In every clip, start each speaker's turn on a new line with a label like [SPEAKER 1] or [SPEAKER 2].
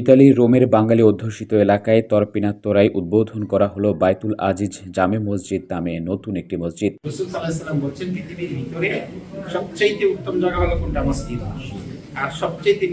[SPEAKER 1] ইতালির রোমের বাঙালি অধ্যুষিত এলাকায় তরপিনাত্তরায় উদ্বোধন করা হলো বাইতুল আজিজ জামে মসজিদ নামে নতুন একটি মসজিদ।
[SPEAKER 2] বলছেন পৃথিবীর ভিতরে সবচাইতে উত্তম জায়গা হলো কোনটা? মসজিদ। আর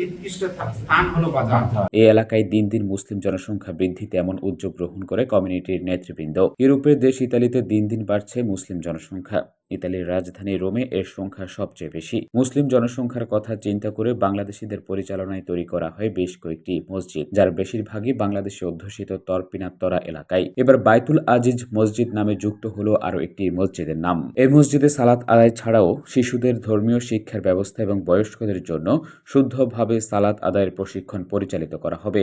[SPEAKER 2] নির্দিষ্ট স্থান হলো বাজার।
[SPEAKER 1] এই এলাকায় দিন দিন মুসলিম জনসংখ্যা বৃদ্ধিতে এমন উদ্যোগ গ্রহণ করে কমিউনিটির নেতৃবৃন্দ। ইউরোপের দেশ ইতালিতে দিন দিন বাড়ছে মুসলিম জনসংখ্যা। ইতালির রাজধানী রোমে এর সংখ্যা সবচেয়ে বেশি। মুসলিম জনসংখ্যার কথা চিন্তা করে বাংলাদেশিদের পরিচালনায় তৈরি করা হয় বেশ কয়েকটি মসজিদ, যার বেশিরভাগই বাংলাদেশে অধ্যুষিত তরপিনাত্তরা এলাকায়। এবার বাইতুল আজিজ মসজিদ নামে যুক্ত হলো আরও একটি মসজিদের নাম। এই মসজিদে সালাত আদায় ছাড়াও শিশুদের ধর্মীয় শিক্ষার ব্যবস্থা এবং বয়স্কদের জন্য শুদ্ধভাবে সালাত আদায়ের প্রশিক্ষণ পরিচালিত করা হবে।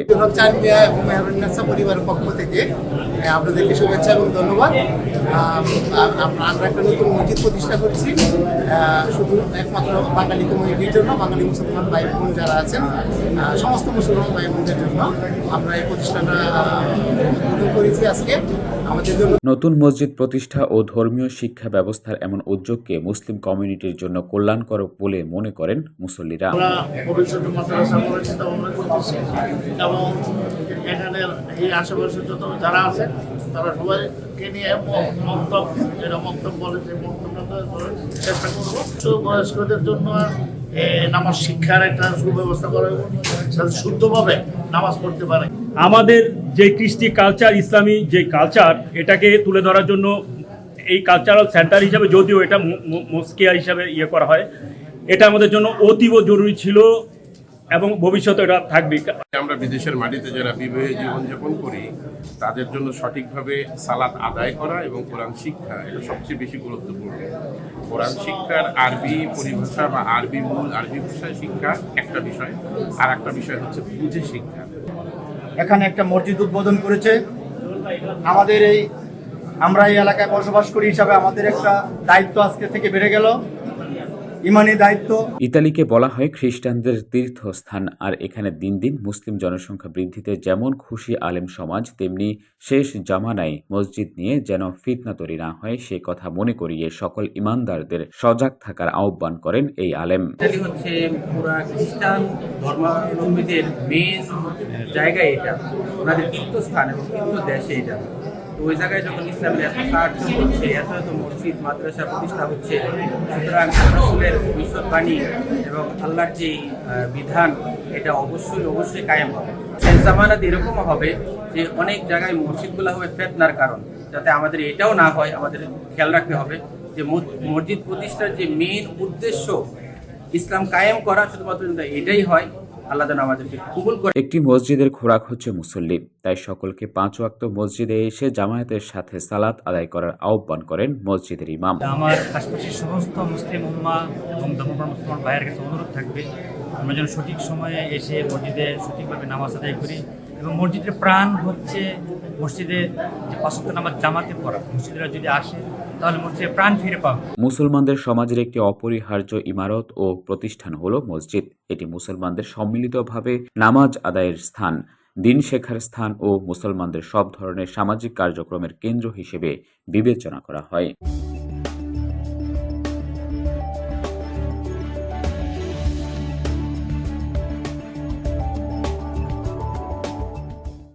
[SPEAKER 3] পরিবারের পক্ষ থেকে আপনাদেরকে শুভেচ্ছা এবং ধন্যবাদ। আমরা একটা নতুন মসজিদ প্রতিষ্ঠা করছি। শুধু একমাত্র বাঙালি কমিউনিটির জন্য বাঙালি মুসলমান ভাই বোন যারা আছেন সমস্ত মুসলমান ভাই বোনদের জন্য আমরা এই প্রতিষ্ঠানটা উদ্বোধন করেছি আজকে।
[SPEAKER 1] নতুন মসজিদ প্রতিষ্ঠা ও ধর্মীয় শিক্ষা ব্যবস্থার এমন উদ্যোগকে মুসলিম কমিউনিটির জন্য কল্যাণকর বলে মনে করেন মুসল্লিরা।
[SPEAKER 4] এবং এই আশেপাশে যত যারা আছে তারা সবাইকে নিয়ে মন্তব্য যেটা মন্তব্য বলে যে বয়স্কদের জন্য নামাজ শিক্ষার একটা সুব্যবস্থা করা শুদ্ধভাবে নামাজ পড়তে পারে।
[SPEAKER 5] আমাদের যে কৃষ্টি কালচার ইসলামী যে কালচার এটাকে তুলে ধরার জন্য এই কালচারাল সেন্টার হিসাবে যদিও এটা মস্কিয়া হিসাবে ইয়ে করা হয়, এটা আমাদের জন্য অতীব জরুরি ছিল। এবং ভবিষ্যতে এটা থাকবে।
[SPEAKER 6] আমরা বিদেশের মাটিতে যারা বিবাহে জীবনযাপন করি তাদের জন্য সঠিকভাবে সালাত আদায় করা এবং কোরআন শিক্ষা এটা সবচেয়ে বেশি গুরুত্বপূর্ণ। কোরআন শিক্ষার আরবি পরিভাষা বা আরবি মূল আরবি ভাষায় শিক্ষা একটা বিষয় আর একটা বিষয় হচ্ছে বুঝে শিক্ষা।
[SPEAKER 7] এখানে একটা মসজিদ উদ্বোধন করেছে। আমাদের এই আমরা এই এলাকায় বসবাস করি হিসাবে আমাদের একটা দায়িত্ব আজকে থেকে বেড়ে গেল। ইমানি দায়িত্ব।
[SPEAKER 1] ইতালিকে বলা হয় খ্রিস্টানদের তীর্থস্থান আর এখানে দিন দিন মুসলিম জনসংখ্যা বৃদ্ধিতে যেমন খুশি আলেম সমাজ তেমনি শেষ জামানায় মসজিদ নিয়ে যেন ফিতনা তৈরি না হয় সে কথা মনে করিয়ে সকল ইমানদারদের সজাগ থাকার আহ্বান করেন এই আলেম।
[SPEAKER 8] ইতালি হচ্ছে পুরা খ্রিস্টান ধর্মাবলম্বীদের মেন জায়গা এটা। ওনাদের তীর্থস্থান এবং তীর্থ দেশে এটা ওই জায়গায় যখন ইসলামের এত কার্য হচ্ছে, এত এত মসজিদ, মাদ্রাসা প্রতিষ্ঠা হচ্ছে, সুতরাং রসুলের ভবিষ্যৎবাণী এবং আল্লাহর যে বিধান, এটা অবশ্যই অবশ্যই কায়েম হবে। শেষ জামানাতে এরকমও হবে যে অনেক জায়গায় মসজিদগুলো হবে ফেতনার কারণ, যাতে আমাদের এটাও না হয়, আমাদের খেয়াল রাখতে হবে যে মস- মসজিদ প্রতিষ্ঠার যে মেন উদ্দেশ্য ইসলাম কায়েম করা, শুধুমাত্র এটাই হয় আল্লাহ যেন আমাদেরকে কবুল করে।
[SPEAKER 1] একটি মসজিদের খোরাক হচ্ছে মুসল্লি তাই সকলকে পাঁচ ওয়াক্ত মসজিদে এসে জামায়াতের সাথে সালাত আদায় করার আহ্বান করেন মসজিদের ইমাম।
[SPEAKER 9] আমার আশপাশের সমস্ত মুসলিম উম্মা এবং ধর্মপ্রাণ মুসলমান ভাইয়ের কাছে অনুরোধ থাকবে আমরা যেন সঠিক সময়ে এসে মসজিদে সঠিকভাবে নামাজ আদায় করি এবং মসজিদের প্রাণ হচ্ছে মসজিদে যে পাঁচক্ত নামাজ জামাতে পড়া। মসজিদরা যদি আসে
[SPEAKER 1] মুসলমানদের সমাজের একটি অপরিহার্য ইমারত ও প্রতিষ্ঠান হল মসজিদ। এটি মুসলমানদের সম্মিলিতভাবে নামাজ আদায়ের স্থান, দিন শেখার স্থান ও মুসলমানদের সব ধরনের সামাজিক কার্যক্রমের কেন্দ্র হিসেবে বিবেচনা করা হয়।